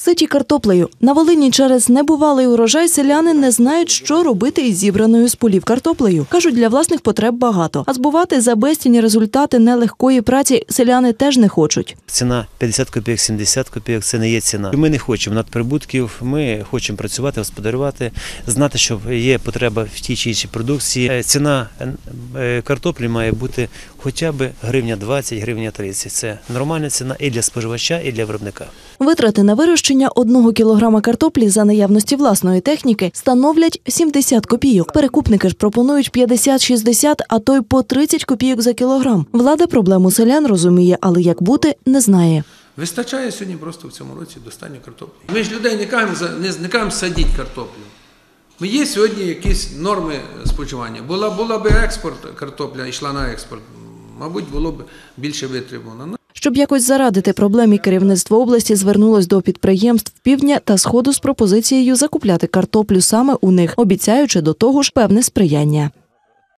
Ситі картоплею. На Волині через небувалий урожай селяни не знають, що робити із зібраною з полів картоплею. Кажуть, для власних потреб багато. А збувати за безцінні результати нелегкої праці селяни теж не хочуть. Ціна 50 копійок, 70 копійок це не є ціна. Ми не хочемо надприбутків, ми хочемо працювати, господарювати, знати, що є потреба в тій чи іншій продукції. Е, Ціна е, картоплі має бути хоча б гривня 20, гривня 30. Це нормальна ціна і для споживача, і для виробника. Витрати на вирощення одного кілограма картоплі за наявності власної техніки становлять 70 копійок. Перекупники ж пропонують 50-60, а то й по 30 копійок за кілограм. Влада проблему селян розуміє, але як бути не знає. Вистачає сьогодні просто в цьому році достатньо картоплі. Ми ж людей не кажемо, не, не кажемо садіть картоплю. Є сьогодні якісь норми споживання. Була, була би експорт, картопля йшла на експорт, мабуть, було б більше витребувано. Щоб якось зарадити проблемі, керівництво області звернулось до підприємств півдня та сходу з пропозицією закупляти картоплю саме у них, обіцяючи до того ж певне сприяння.